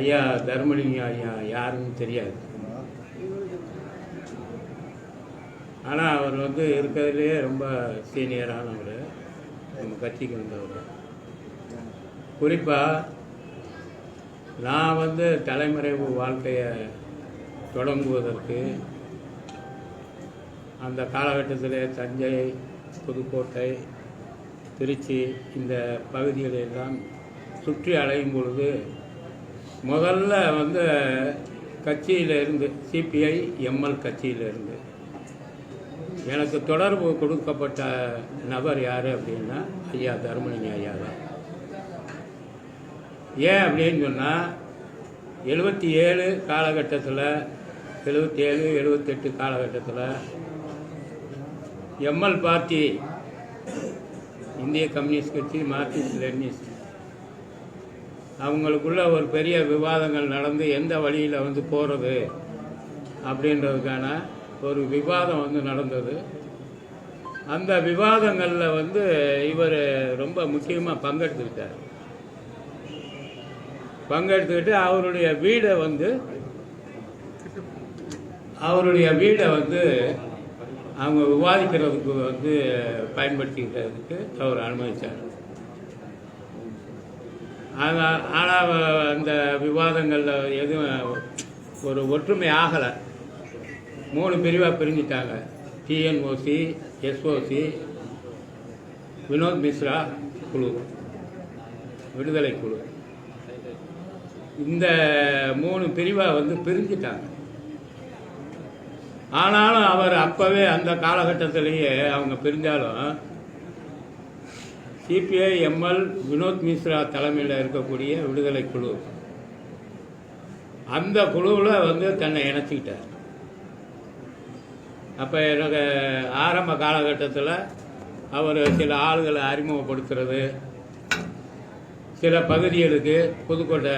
ஐயா தர்மலிங்கம் ஐயா யாருன்னு தெரியாது. ஆனால் அவர் வந்து இருக்கிறதுலே ரொம்ப சீனியரானவர் நம்ம கட்சிக்கு வந்தவர். குறிப்பாக நான் வந்து தலைமறைவு வாழ்க்கையை தொடங்குவதற்கு அந்த காலகட்டத்தில் தஞ்சை புதுக்கோட்டை திருச்சி இந்த பகுதிகளையெல்லாம் சுற்றி அலையும் பொழுது முதல்ல வந்து கட்சியில் இருந்து சிபிஐ எம்எல் கட்சியில் இருந்து எனக்கு தொடர்பு கொடுக்கப்பட்ட நபர் யார் அப்படின்னா ஐயா தர்மலிங்க ஐயா தான். ஏன் அப்படின்னு சொன்னால் எழுபத்தி ஏழு காலகட்டத்தில் எழுபத்தி ஏழு எழுபத்தெட்டு காலகட்டத்தில் எம்எல் பார்ட்டி இந்திய கம்யூனிஸ்ட் கட்சி மார்க்சிஸ்ட் லெனினிஸ்ட் அவங்களுக்குள்ள ஒரு பெரிய விவாதங்கள் நடந்து எந்த வழியில் வந்து போகிறது அப்படின்றதுக்கான ஒரு விவாதம் வந்து நடந்தது. அந்த விவாதங்களில் வந்து இவர் ரொம்ப முக்கியமாக பங்கெடுத்துக்கிட்டார். பங்கெடுத்துக்கிட்டு அவருடைய வீடை வந்து அவருடைய வீடை வந்து அவங்க விவாதிக்கிறதுக்கு வந்து பயன்படுத்திக்கிறதுக்கு அவர் அனுமதித்தார் ஆனால் ஆனால் அந்த விவாதங்களில் எதுவும் ஒரு ஒற்றுமை ஆகலை. மூணு பிரிவாக பிரிஞ்சிட்டாங்க. டிஎன்ஓசி எஸ்ஓசி வினோத் மிஸ்ரா குழு விடுதலை குழு. இந்த மூணு பிரிவாக வந்து பிரிஞ்சிட்டாங்க. ஆனாலும் அவர் அப்போவே அந்த காலகட்டத்திலேயே அவங்க பிரிஞ்சாலும் சிபிஐ எம்எல் வினோத் மிஸ்ரா தலைமையில் இருக்கக்கூடிய விடுதலை குழு. அந்த குழுவில் வந்து தன்னை இணைச்சிக்கிட்டார். அப்போ எனக்கு ஆரம்ப காலகட்டத்தில் அவர் சில ஆளுகளை அறிமுகப்படுத்துறது சில பகுதிகளுக்கு புதுக்கோட்டை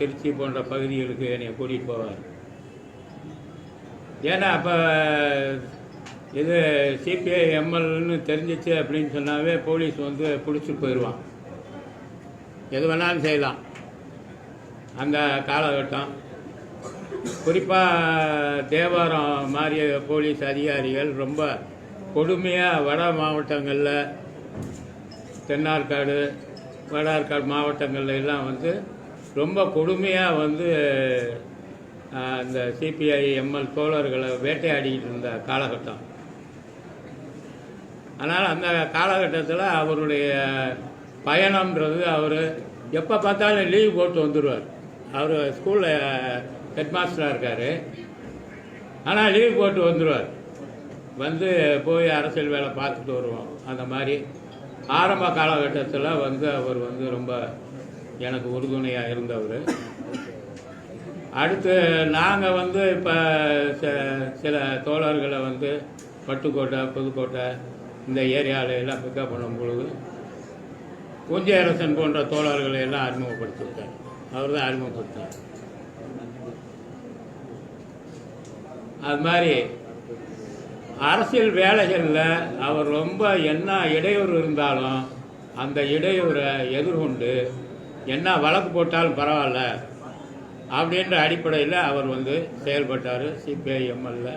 திருச்சி போன்ற பகுதிகளுக்கு என்னை கூட்டிகிட்டு போவார். ஏன்னா அப்போ இது சிபிஐ எம்எல்னு தெரிஞ்சிச்சு அப்படின்னு சொன்னாவே போலீஸ் வந்து பிடிச்சிட்டு போயிடுவான். எது வேணாலும் செய்யலாம். அந்த காலகட்டம். குறிப்பாக தேவாரம் மாறிய போலீஸ் அதிகாரிகள் ரொம்ப கொடுமையாக வட மாவட்டங்களில் தென்னார்காடு வட ஆற்காடு மாவட்டங்கள்ல எல்லாம் வந்து ரொம்ப கொடுமையாக வந்து அந்த சிபிஐ எம்எல் தோழர்களை வேட்டையாடிக்கிட்டு இருந்த காலகட்டம். அதனால் அந்த காலகட்டத்தில் அவருடைய பயணம்ன்றது அவர் எப்போ பார்த்தாலும் லீவ் போட்டு வந்துடுவார் அவர் ஸ்கூலில் ஹெட் மாஸ்டராக இருக்கார். ஆனால் லீவ் போட்டு வந்துடுவார் வந்து போய் அரசியல் வேலை பார்த்துட்டு வருவோம். அந்த மாதிரி ஆரம்ப காலகட்டத்தில் வந்து அவர் வந்து ரொம்ப எனக்கு உறுதுணையாக இருந்தவர். அடுத்து நாங்கள் வந்து இப்போ சில தோழர்களை வந்து பட்டுக்கோட்டை புதுக்கோட்டை இந்த ஏரியாவில் எல்லாம் பிக்கப் பண்ணும் பொழுது குஞ்சரசன் போன்ற தோழர்களை எல்லாம் அறிமுகப்படுத்திவிட்டார். அவர் தான் அறிமுகப்படுத்தார் அது மாதிரி அரசியல் வேலைகளில் அவர் ரொம்ப என்ன இடையூறு இருந்தாலும் அந்த இடையூரை எதிர்கொண்டு என்ன வழக்கு போட்டாலும் பரவாயில்ல அப்படின்ற அடிப்படையில் அவர் வந்து செயல்பட்டார். சிபிஐ எம்எல்ஏ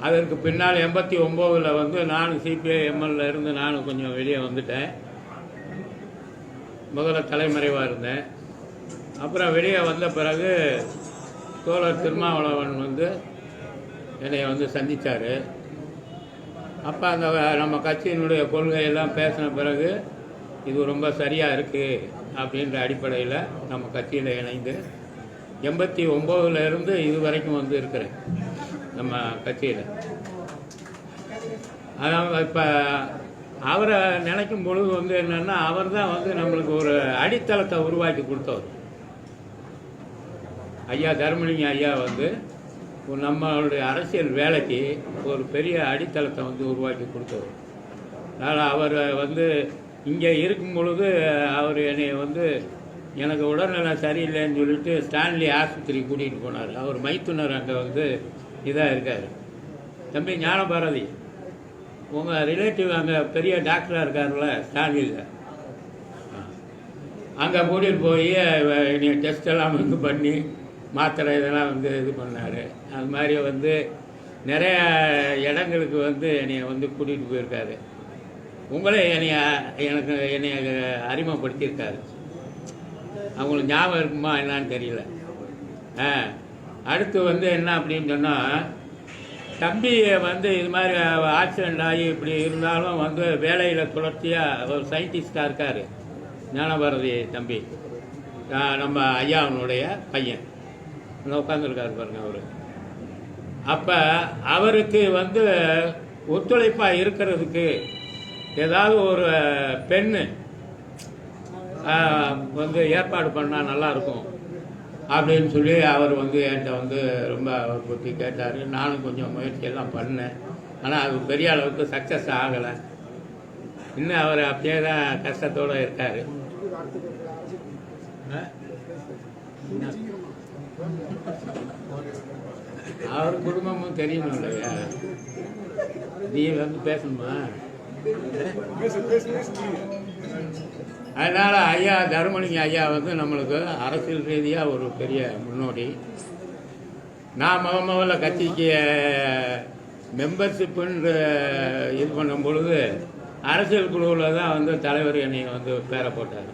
அதற்கு பின்னால் எண்பத்தி ஒம்போதில் வந்து நானும் சிபிஐ எம்எல்ஏ இருந்து நானும் கொஞ்சம் வெளியே வந்துட்டேன். முதல்ல தலைமறைவாக இருந்தேன். அப்புறம் வெளியே வந்த பிறகு தோழர் திருமாவளவன் வந்து என்னை வந்து சந்தித்தார் அப்போ அந்த நம்ம கட்சியினுடைய கொள்கையெல்லாம் பேசின பிறகு இது ரொம்ப சரியாக இருக்குது அப்படின்ற அடிப்படையில் நம்ம கட்சியில் இணைந்து எண்பத்தி ஒம்போதுலேருந்து இது வரைக்கும் வந்து இருக்கிறேன். நம்ம கட்சியில். அதான் இப்போ அவரை நினைக்கும் பொழுது வந்து என்னென்னா அவர் தான் வந்து நம்மளுக்கு ஒரு அடித்தளத்தை உருவாக்கி கொடுத்தவர். ஐயா தர்மலிங்க ஐயா வந்து நம்மளுடைய அரசியல் வேலைக்கு ஒரு பெரிய அடித்தளத்தை வந்து உருவாக்கி கொடுத்தவர். அதனால் அவர் வந்து இங்கே இருக்கும் பொழுது அவர் என்னை வந்து எனக்கு உடல்நலம் சரியில்லைன்னு சொல்லிட்டு ஸ்டான்லி ஆஸ்பத்திரி கூட்டிகிட்டு போனார். அவர் மைத்துனர் அங்கே வந்து இதாக இருக்கார். தம்பி ஞானபாரதி உங்கள் ரிலேட்டிவ் அங்கே பெரிய டாக்டராக இருக்கார்ல ஸ்டாலினில். அங்கே கூட்டிகிட்டு போய் என்னை டெஸ்ட் எல்லாம் வந்து பண்ணி மாத்திரை இதெல்லாம் வந்து இது பண்ணார். அது மாதிரி வந்து நிறைய இடங்களுக்கு வந்து என்னை வந்து கூட்டிகிட்டு போயிருக்காரு. உங்களே என்னைய எனக்கு என்னைய அறிமுகப்படுத்தியிருக்காரு. அவங்களுக்கு ஞாபகம் இருக்குமா என்னான்னு தெரியல. ஆ. அடுத்து வந்து என்ன அப்படின்னு சொன்னால் தம்பி வந்து இது மாதிரி ஆக்சிடெண்ட் ஆகி இப்படி இருந்தாலும் வந்து வேலையில் தொடர்ச்சியாக ஒரு சயின்டிஸ்டாக இருக்கார். ஞானபாரதி தம்பி. நம்ம ஐயாவனுடைய பையன். உட்காந்துருக்காரு பாருங்க அவர். அப்போ அவருக்கு வந்து ஒத்துழைப்பாக இருக்கிறதுக்கு ஏதாவது ஒரு பெண்ணு வந்து ஏற்பாடு பண்ணால் நல்லாயிருக்கும் அப்படின்னு சொல்லி அவர் வந்து என்கிட்ட வந்து ரொம்ப அவர் பற்றி கேட்டார். நானும் கொஞ்சம் முயற்சியெல்லாம் பண்ணேன். ஆனால் அது பெரிய அளவுக்கு சக்ஸஸ் ஆகலை. இன்னும் அவர் அப்படியே தான் கஷ்டத்தோடு இருக்கார். அவர் குடும்பமும் தெரியணும் இல்லையா? நீ வந்து பேசணுமா? அதனால் ஐயா தர்மலிங்க ஐயா வந்து நம்மளுக்கு அரசியல் ரீதியாக ஒரு பெரிய முன்னோடி. நான் முக முதல்ல கட்சிக்கு மெம்பர்ஷிப்புன்ற இது பண்ணும் பொழுது அரசியல் குழுவில் தான் வந்து தலைவர் என்னை வந்து பேர போட்டார்.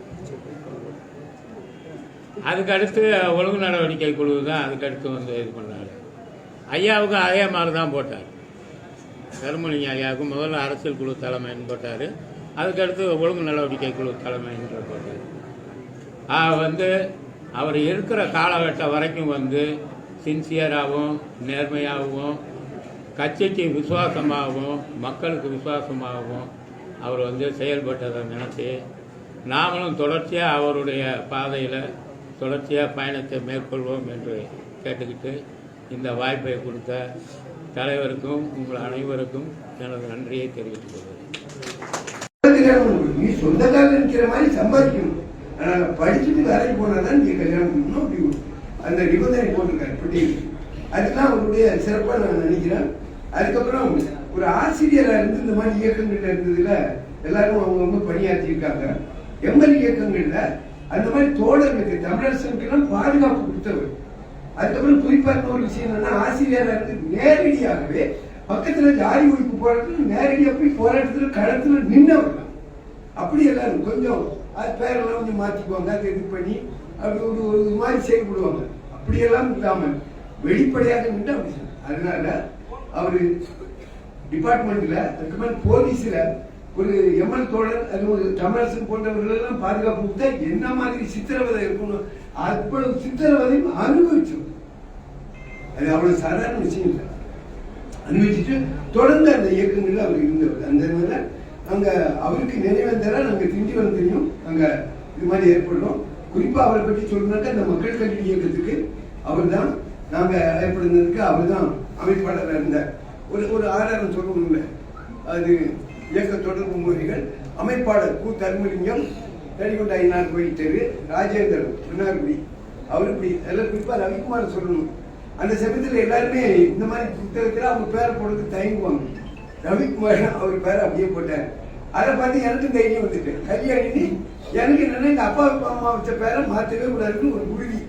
அதுக்கடுத்து ஒழுங்கு நடவடிக்கை குழு தான் அதுக்கடுத்து வந்து இது பண்ணார். ஐயாவுக்கும் அதே மாதிரி தான் போட்டார். தர்மலிங்க ஐயாவுக்கு முதல்ல அரசியல் குழு தலைமைன்னு போட்டார். அதுக்கடுத்து ஒழுங்கு நடவடிக்கை குழு தலைமைன்ற போது. வந்து அவர் இருக்கிற காலகட்டம் வரைக்கும் வந்து சின்சியராகவும் நேர்மையாகவும் கட்சிக்கு விசுவாசமாகவும் மக்களுக்கு விசுவாசமாகவும் அவர் வந்து செயல்பட்டதை நினச்சி நாமளும் தொடர்ச்சியாக அவருடைய பாதையில் தொடர்ச்சியாக பயணத்தை மேற்கொள்வோம் என்று கேட்டுக்கிட்டு இந்த வாய்ப்பை கொடுத்த தலைவருக்கும் உங்கள் அனைவருக்கும் எனது நன்றியை தெரிவித்துக் கொள்கிறேன். கல்யாணம் பண்ணணும். நீ சொந்தக்காரன் காலில் மாதிரி சம்பாதிக்கணும். ஆனால் படிச்சுட்டு வேலைக்கு போனாதான் நீ கல்யாணம் பண்ணணும் அப்படி அந்த நிபந்தனை போட்டிருக்காரு பட்டியல் அதுதான் அவருடைய சிறப்பாக நான் நினைக்கிறேன். அதுக்கப்புறம் ஒரு ஆசிரியராக இருந்து இந்த மாதிரி இயக்கங்கள் இருந்ததுல எல்லாரும் அவங்கவுங்க பணியாற்றியிருக்காங்க. எம்எல் இயக்கங்களில் அந்த மாதிரி தோழர்களுக்கு தமிழரசுக்கெல்லாம் பாதுகாப்பு கொடுத்தவர். அதுக்கப்புறம் குறிப்பா இன்னொரு விஷயம் என்னன்னா ஆசிரியராக இருந்து நேரடியாகவே பக்கத்தில் ஜாதி ஒழிப்பு போராட்டத்தில் நேரடியாக போய் போராட்டத்தில் களத்தில் நின்னவர். அப்படி எல்லாரும் கொஞ்சம் அது பேரெல்லாம் கொஞ்சம் மாற்றிக்குவாங்க அதை இது பண்ணி அப்படி ஒரு ஒரு இது மாதிரி செயல்படுவாங்க அப்படியெல்லாம் இல்லாமல் வெளிப்படையாக நின்று அப்படி செய்யணும். அதனால அவர் டிபார்ட்மெண்ட்ல அதுக்கப்புறம் போலீஸில் ஒரு எம்எல் தோழர் அது ஒரு தமிழரசன் போன்றவர்களெல்லாம் பாதுகாப்பு கொடுத்தா என்ன மாதிரி சித்திரவதை இருக்கணும் அவ்வளவு சித்திரவதையும் அனுபவிச்சோம். அது அவ்வளவு சாதாரண விஷயம் இல்லை. அனுபவிச்சுட்டு தொடர்ந்து அந்த இயக்கங்களில் அவர் இருந்தவர். அந்த அங்கே அவருக்கு நினைவேந்தரா நாங்கள் திண்டிவனம் தெரியும். அங்கே இது மாதிரி ஏற்படுறோம் குறிப்பாக அவரை பற்றி சொல்லணும்னாக்கா இந்த மக்கள் கல்வி இயக்கத்துக்கு அவர் தான் நாங்கள் ஏற்படுனதுக்கு அவர் தான் அமைப்பாளராக இருந்தார் ஒரு ஒரு ஆதாரம் சொல்லணும்ல. அது இயக்க தொடர்பு முறைகள் அமைப்பாளர் கு. தர்மலிங்கம் தடிகொண்ட ஐநாள் கோயில் தெரு ராஜேந்திரன் பின்னார்குடி அவர் இப்படி எல்லாம் குறிப்பாக ரவிக்குமார் சொல்லணும். அந்த சமயத்தில் எல்லாருமே இந்த மாதிரி புத்தகத்தில் அவங்க பேரை போடுறதுக்கு தயங்குவாங்க. ரவிக்குமார் அவர் பேரை அப்படியே போட்டார். அதை பார்த்து எனக்கு தைரியம் வந்துட்டு. கல்யாணி எனக்கு என்னன்னா எங்கள் அப்பா அம்மா வச்ச பேரை மாற்றவே கூடாதுன்னு ஒரு உறுதி.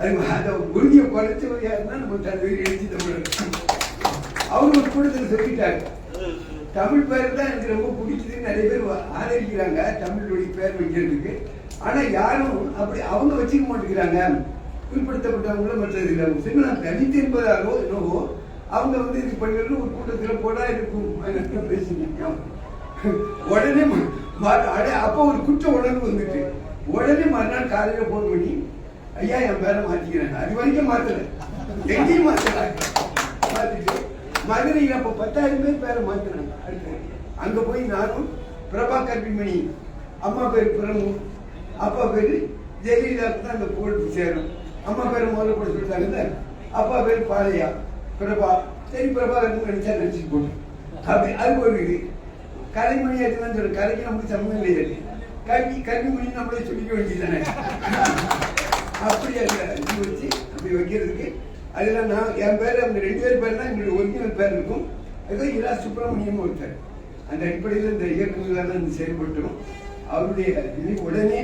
அது அந்த உறுதியை குறைச்சவர் யாருன்னா நம்ம தன்வீர் எழுதி தமிழர். அவங்க ஒரு கூட்டத்தில் சொல்லிட்டாங்க தமிழ் பேர் தான் எனக்கு ரொம்ப பிடிக்குதுன்னு நிறைய பேர் ஆதரிக்கிறாங்க. தமிழுடைய பேர் வைக்கிறதுக்கு. ஆனா யாரும் அப்படி அவங்க வச்சுக்க மாட்டேங்கிறாங்க. பிற்படுத்தப்பட்டவங்களும் மற்றது இல்லை. சரி நான் தனித்து என்பதாகவோ என்னவோ அவங்க வந்து இது பண்ணுறது ஒரு கூட்டத்தில் போடா இருக்கும். பேசினோம் உடனே ம- அப்போ ஒரு குற்ற உணர்வு வந்துட்டு உடனே மறுநாள் காலையில போன் பண்ணி ஐயா என் பேரை மாத்திக்கிறேன். அது வரைக்கும் மாத்தல. எங்கேயும் மாத்தல. மாத்திட்டு மதுரையில் அப்போ பத்தாயிரம் பேர் பேரை மாத்தினாங்க. அங்கே அங்க போய் நானும் பிரபா கல்விமணி அம்மா பேர் பிரமு அப்பா பேரு ஜெயலலிதா தான் அந்த புகழ் சேரும். அம்மா பேர் முதல்ல கூட சொல்லிட்டாங்க அப்பா பேர் பாலையா பிரபா. சரி பிரபா நினைச்சா நினைச்சிட்டு போட்டு அப்படி அது ஒரு இது. கலைமணி அதுதான் சொல்லு கலைக்கு நமக்கு சம்மந்தம் இல்லையா கல்வி கல்விமணி நம்மளே சொல்லிக்க வேண்டியதானே அப்படி அந்த இது வச்சு அப்படி வைக்கிறதுக்கு. அதில் நான் என் பேர் அந்த ரெண்டு பேர் பேர் தான் எங்களுடைய ஒரிஜினல் பேர் இருக்கும். அதுதான் இரா சுப்பிரமணியம் ஒருத்தர். அந்த அடிப்படையில் இந்த இயக்கங்களால் செயல்பட்டோம். அவருடைய இது உடனே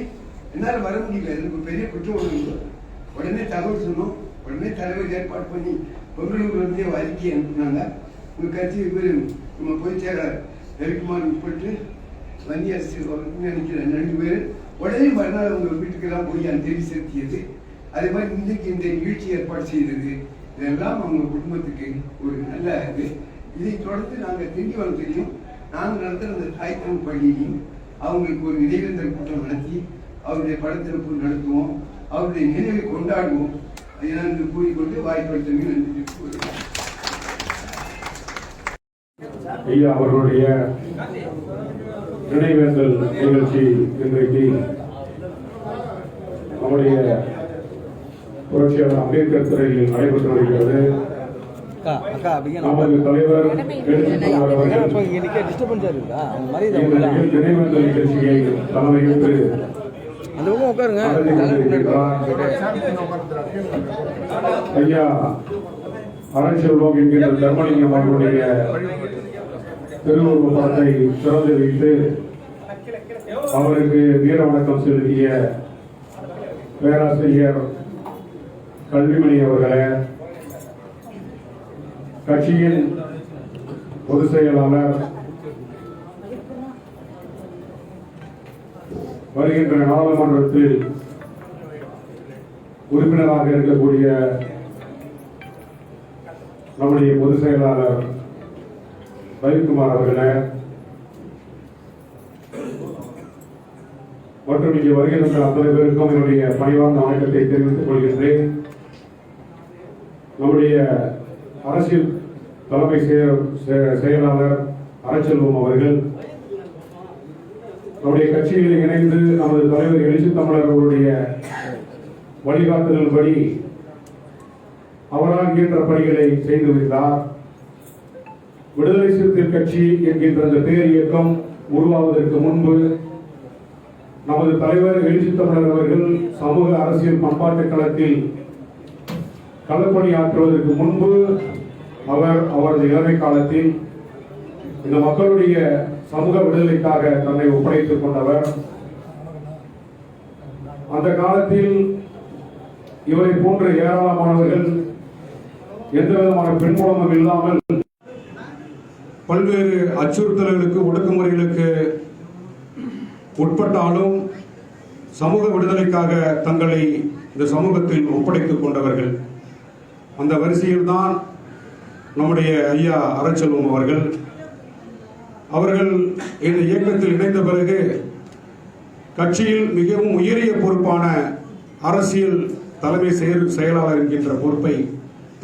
என்னால் வர முடியல. எனக்கு பெரிய குற்றம் ஒன்று உடனே தகவல் சொன்னோம். உடனே தலைவர் ஏற்பாடு பண்ணி பெங்களூர்ல வந்து ஒரு அனுப்புனாங்க. உங்கள் கட்சி இவர் நம்ம பொதுச் ரவிக்குமார் உட்பட்டு வன்னி நினைக்கிறேன் ரெண்டு பேர் உடனே மறுநாள் உங்கள் வீட்டுக்கெல்லாம் போய் அந்த தேடி செலுத்தியது. அதே மாதிரி இன்றைக்கு இந்த நிகழ்ச்சி ஏற்பாடு செய்தது இதெல்லாம் அவங்க குடும்பத்துக்கு ஒரு நல்ல இது. இதை தொடர்ந்து நாங்கள் திண்டிவனம் தெரியும். நாங்கள் நடத்துகிற அந்த தாய் தமிழ் பள்ளியிலையும் அவங்களுக்கு ஒரு நினைவேந்தல் கூட்டம் நடத்தி அவருடைய படத்திறப்பு நடத்துவோம். அவருடைய நினைவை கொண்டாடுவோம். என்று கூறிக்கொண்டு வாய்ப்படுத்தவே நன்றி ஐயா அவர்களுடைய நினைவேந்தல் நிகழ்ச்சி இன்றைக்கு நம்முடைய புரட்சியாளர் அம்பேத்கர் சிறையில் நடைபெற்று வருகிறது. நமது தலைவர் நினைவேந்தல் நிகழ்ச்சியை அந்த பக்கம் உட்காருங்க. ஐயா அரண்செல்வம் என்கிற தர்மலிங்கம் அவர்களுடைய திருவுருவ படத்தை திறந்து வைத்து அவருக்கு வீர வணக்கம் செலுத்திய பேராசிரியர் கல்விமணி அவர்களே கட்சியின் பொதுச் செயலாளர் வருகின்ற நாடாளுமன்றத்தில் உறுப்பினராக இருக்கக்கூடிய நம்முடைய பொதுச் செயலாளர் ரவிக்குமார் அவர்களே மற்றும் இங்கே வருகின்ற அத்தனை பேருக்கும் என்னுடைய பணிவார்ந்த வணக்கத்தை தெரிவித்துக் கொள்கின்றேன். நம்முடைய அரசியல் தலைமை செயலாளர் அரச்செல்வம் அவர்கள் நம்முடைய கட்சியில் இணைந்து நமது தலைவர் எழுச்சி தமிழர் அவருடைய வழிகாட்டுதல்படி அவரால் இயன்ற பணிகளை செய்து வைத்தார் விடுதலை சிறுத்தைகள் கட்சி என்கின்ற அந்த பேர் இயக்கம் உருவாவதற்கு முன்பு நமது தலைவர் எழுச்சி தமிழர் அவர்கள் சமூக அரசியல் பண்பாட்டு களத்தில் களப்பணியாற்றுவதற்கு முன்பு அவர் அவரது இளமை காலத்தில் இந்த மக்களுடைய சமூக விடுதலைக்காக தன்னை ஒப்படைத்துக் கொண்டவர். அந்த காலத்தில் இவரை போன்ற ஏராளமானவர்கள் எந்த விதமான பின்புலமும் இல்லாமல் பல்வேறு அச்சுறுத்தல்களுக்கு ஒடுக்குமுறைகளுக்கு உட்பட்டாலும் சமூக விடுதலைக்காக தங்களை இந்த சமூகத்தில் ஒப்படைத்துக் கொண்டவர்கள். அந்த வரிசையில்தான் நம்முடைய ஐயா அறச்செல்வம் அவர்கள். அவர்கள் இந்த இயக்கத்தில் இணைந்த பிறகு கட்சியில் மிகவும் உயரிய பொறுப்பான அரசியல் தலைமை செயல் செயலாளர் என்கின்ற பொறுப்பை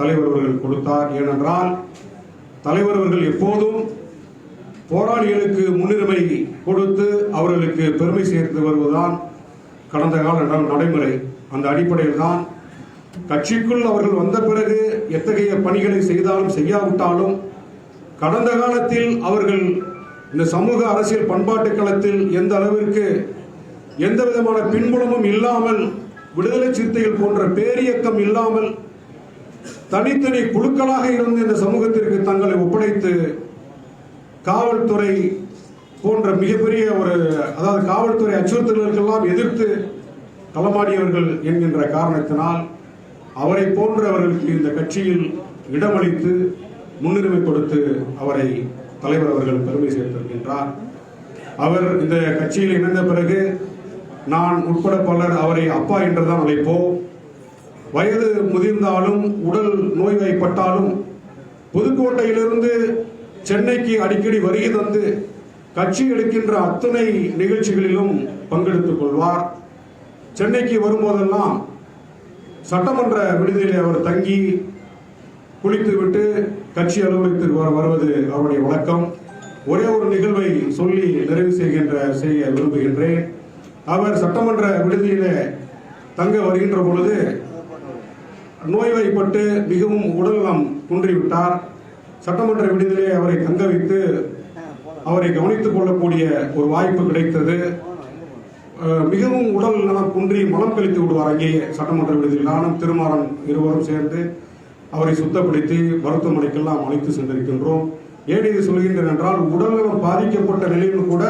தலைவர் அவர்கள் கொடுத்தார் ஏனென்றால் தலைவர் அவர்கள் எப்போதும் போராளிகளுக்கு முன்னுரிமை கொடுத்து அவர்களுக்கு பெருமை சேர்த்து வருவதுதான் கடந்த கால நடைமுறை. அந்த அடிப்படையில் தான் கட்சிக்குள் அவர்கள் வந்த பிறகு எத்தகைய பணிகளை செய்தாலும் செய்யாவிட்டாலும் கடந்த காலத்தில் அவர்கள் இந்த சமூக அரசியல் பண்பாட்டு களத்தில் எந்த அளவிற்கு எந்த விதமான பின்புலமும் இல்லாமல் விடுதலை சிறுத்தைகள் போன்ற பேரியக்கம் இல்லாமல் தனித்தனி குழுக்களாக இருந்து இந்த சமூகத்திற்கு தங்களை ஒப்படைத்து காவல்துறை போன்ற மிகப்பெரிய ஒரு அதாவது காவல்துறை அச்சுறுத்தல்களுக்கெல்லாம் எதிர்த்து களமாடியவர்கள் என்கின்ற காரணத்தினால் அவரை போன்றவர்களுக்கு இந்த கட்சியில் இடமளித்து முன்னுரிமை கொடுத்து அவரை தலைவர் அவர்கள் பெருமை சேர்த்திருக்கின்றார். அவர் இந்த கட்சியில் இணைந்த பிறகு நான் உட்பட பலர் அவரை அப்பா என்றுதான் அழைப்போம். வயது முதிர்ந்தாலும் உடல் நோய்வாய்ப்பட்டாலும் புதுக்கோட்டையிலிருந்து சென்னைக்கு அடிக்கடி வருகை தந்து கட்சி எடுக்கின்ற அத்தனை நிகழ்ச்சிகளிலும் பங்கெடுத்துக் கொள்வார். சென்னைக்கு வரும்போதெல்லாம் சட்டமன்ற விடுதியிலே அவர் தங்கி குளித்துவிட்டு கட்சி அலுவலகத்திற்கு வர- வருவது அவருடைய வழக்கம். ஒரே ஒரு நிகழ்வை சொல்லி நிறைவு செய்கின்ற செய்ய விரும்புகின்றேன். அவர் சட்டமன்ற விடுதியிலே தங்க வருகின்ற பொழுது நோய்வாய்ப்பட்டு மிகவும் உடல்நலம் குன்றிவிட்டார். சட்டமன்ற விடுதலை அவரை தங்க வைத்து அவரை கவனித்துக் கொள்ளக்கூடிய ஒரு வாய்ப்பு கிடைத்தது. மிகவும் உடல் நலம் குன்றி மலம் கழித்து விடுவார் அங்கே சட்டமன்ற விடுதியில். நானும் திருமாறன் இருவரும் சேர்ந்து அவரை சுத்தப்படுத்தி மருத்துவமனைக்கெல்லாம் அழைத்து சென்றிருக்கின்றோம். ஏன் இது சொல்கின்றேன் என்றால் உடல்நலம் பாதிக்கப்பட்ட நிலையில் கூட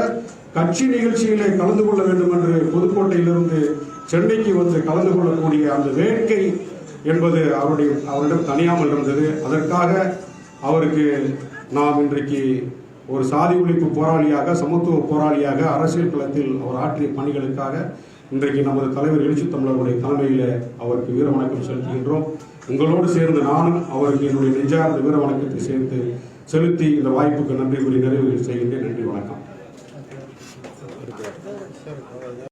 கட்சி நிகழ்ச்சியிலே கலந்து கொள்ள வேண்டும் என்று புதுக்கோட்டையிலிருந்து சென்னைக்கு வந்து கலந்து கொள்ளக்கூடிய அந்த வேட்கை என்பது அவருடைய அவரிடம் தனியாமல் இருந்தது. அதற்காக அவருக்கு நாம் இன்றைக்கு ஒரு சாதி ஒழிப்பு போராளியாக சமத்துவ போராளியாக அரசியல் களத்தில் அவர் ஆற்றிய பணிகளுக்காக இன்றைக்கு நமது தலைவர் எழுச்சி தமிழருடைய தலைமையில் அவருக்கு வீர வணக்கம் செலுத்துகின்றோம். உங்களோடு சேர்ந்து நானும் அவருக்கு என்னுடைய நெஞ்சார்ந்த வீர வணக்கத்தை சேர்த்து செலுத்தி இந்த வாய்ப்புக்கு நன்றி கூறி நிறைவு செய்கின்றேன். நன்றி வணக்கம்.